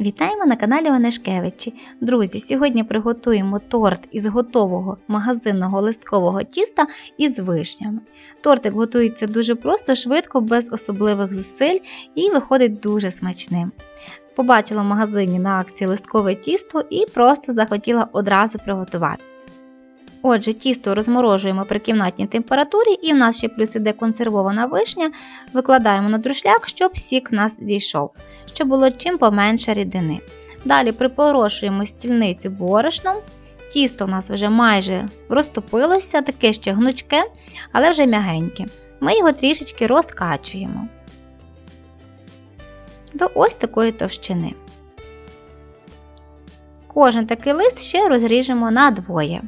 Вітаємо на каналі Онешкевичі. Друзі, сьогодні приготуємо торт із готового магазинного листкового тіста із вишнями. Тортик готується дуже просто, швидко, без особливих зусиль і виходить дуже смачним. Побачила в магазині на акції листкове тісто і просто захотіла одразу приготувати. Отже, тісто розморожуємо при кімнатній температурі, і в нас ще плюс іде консервована вишня, викладаємо на друшляк, щоб сік в нас зійшов, щоб було чим поменше рідини. Далі припорошуємо стільницю борошном. Тісто у нас вже майже розтопилося, таке ще гнучке, але вже м'ягеньке. Ми його трішечки розкачуємо до ось такої товщини. Кожен такий лист ще розріжемо на двоє.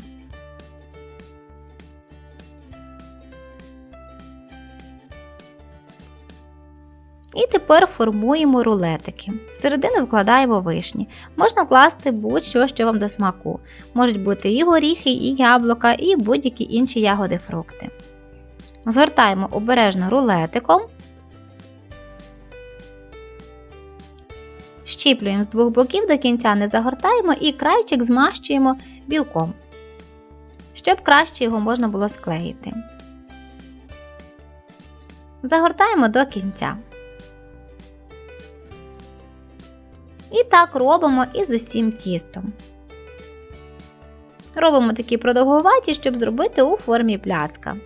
І тепер формуємо рулетики. Всередину вкладаємо вишні. Можна вкласти будь-що, що вам до смаку. Можуть бути і горіхи, і яблука, і будь-які інші ягоди фрукти. Згортаємо обережно рулетиком. Щіплюємо з двох боків до кінця не загортаємо і крайчик змащуємо білком, щоб краще його можна було склеїти. Загортаємо до кінця. Так робимо із усім тістом. Робимо такі продовгуваті, щоб зробити у формі пляцка.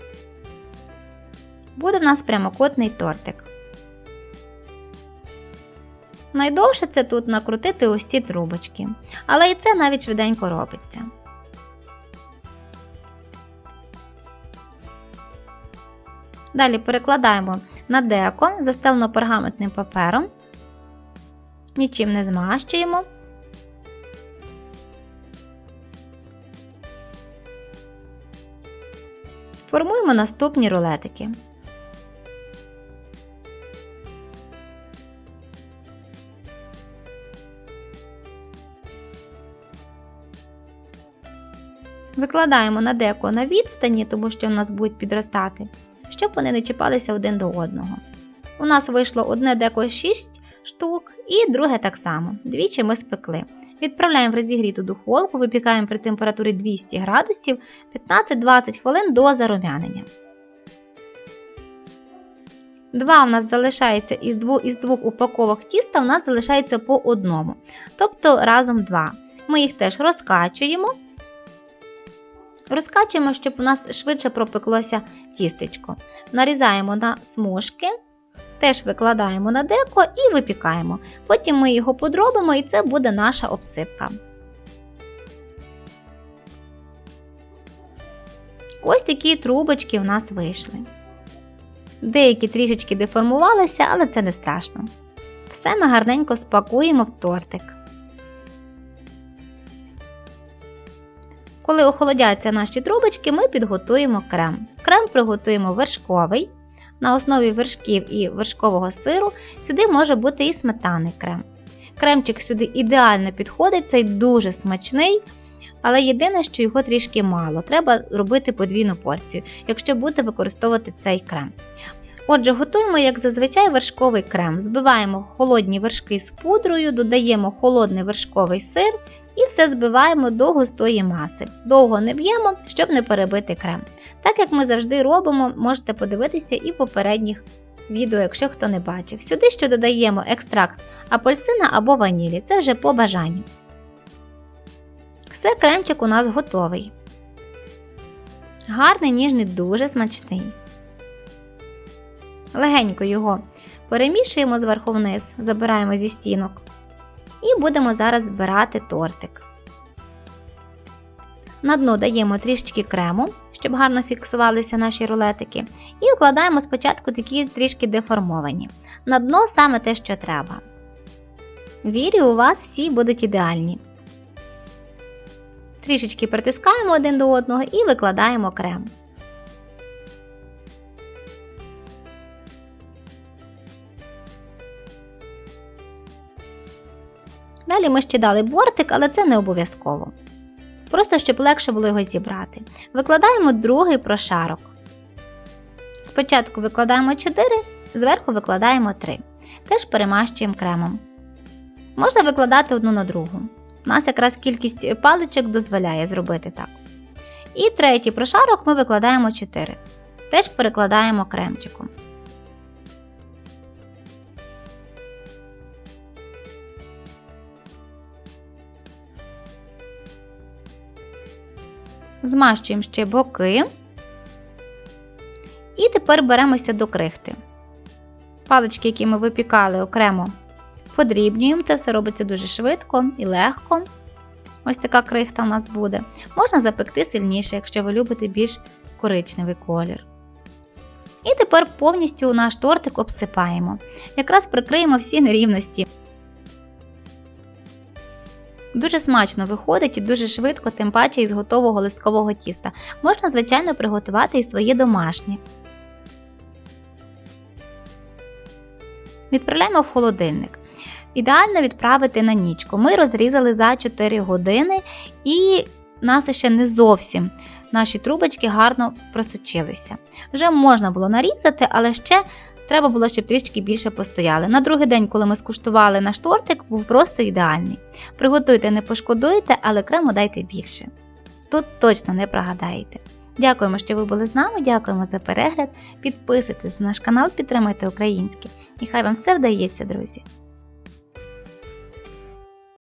Буде в нас прямокутний тортик. Найдовше це тут накрутити ось ці трубочки, але і це навіть швиденько робиться. Далі перекладаємо на деко, застелено пергаментним папером нічим не змащуємо. Формуємо наступні рулетики. Викладаємо на деко на відстані, тому що в нас будуть підростати, щоб вони не чіпалися один до одного. У нас вийшло одне деко 6 штук і друге так само. Двічі ми спекли. Відправляємо в розігріту духовку, випікаємо при температурі 200 градусів 15-20 хвилин до зарум'янення. Два у нас залишається із двох, із двох упаковок тіста у нас залишається по одному. Тобто разом два. Ми їх теж розкачуємо. Розкачуємо, щоб у нас швидше пропеклося тістечко. Нарізаємо на смужки. Теж викладаємо на деко і випікаємо. Потім ми його подробимо і це буде наша обсипка. Ось такі трубочки у нас вийшли. Деякі трішечки деформувалися, але це не страшно. Все ми гарненько спакуємо в тортик. Коли охолодяться наші трубочки, ми підготуємо крем. Крем приготуємо вершковий. На основі вершків і вершкового сиру сюди може бути і сметаний крем. Кремчик сюди ідеально підходить, цей дуже смачний, але єдине, що його трішки мало. Треба робити подвійну порцію, якщо будете використовувати цей крем. Отже, готуємо, як зазвичай, вершковий крем. Збиваємо холодні вершки з пудрою, додаємо холодний вершковий сир і все збиваємо до густої маси. Довго не б'ємо, щоб не перебити крем. Так як ми завжди робимо, можете подивитися і в попередніх відео, якщо хто не бачив. Сюди ще додаємо екстракт апельсина або ванілі, це вже по бажанню. Все, кремчик у нас готовий. Гарний, ніжний, дуже смачний. Легенько його перемішуємо зверху вниз, забираємо зі стінок. І будемо зараз збирати тортик. На дно даємо трішечки крему, щоб гарно фіксувалися наші рулетики. І укладаємо спочатку такі трішки деформовані. На дно саме те, що треба. Вірю, у вас всі будуть ідеальні. Трішечки притискаємо один до одного і викладаємо крем. Далі ми ще дали бортик, але це не обов'язково. Просто щоб легше було його зібрати. Викладаємо другий прошарок. Спочатку викладаємо 4, зверху викладаємо 3. Теж перемащуємо кремом. Можна викладати одну на другу. У нас якраз кількість паличок дозволяє зробити так. І третій прошарок ми викладаємо 4. Теж перекладаємо кремчиком. Змащуємо ще боки. І тепер беремося до крихти. Палички, які ми випікали окремо, подрібнюємо. Це все робиться дуже швидко і легко. Ось така крихта у нас буде. Можна запекти сильніше, якщо ви любите більш коричневий колір. І тепер повністю наш тортик обсипаємо. Якраз прикриємо всі нерівності. Дуже смачно виходить і дуже швидко, тим паче із готового листкового тіста. Можна, звичайно, приготувати і свої домашні. Відправляємо в холодильник. Ідеально відправити на нічку. Ми розрізали за 4 години і нас ще не зовсім наші трубочки гарно просочилися. Вже можна було нарізати, але ще треба було, щоб трішки більше постояли. На другий день, коли ми скуштували наш тортик, був просто ідеальний. Приготуйте, не пошкодуйте, але крему дайте більше. Тут точно не прогадаєте. Дякуємо, що ви були з нами. Дякуємо за перегляд. Підписуйтесь на наш канал, підтримуйте українське. І хай вам все вдається, друзі!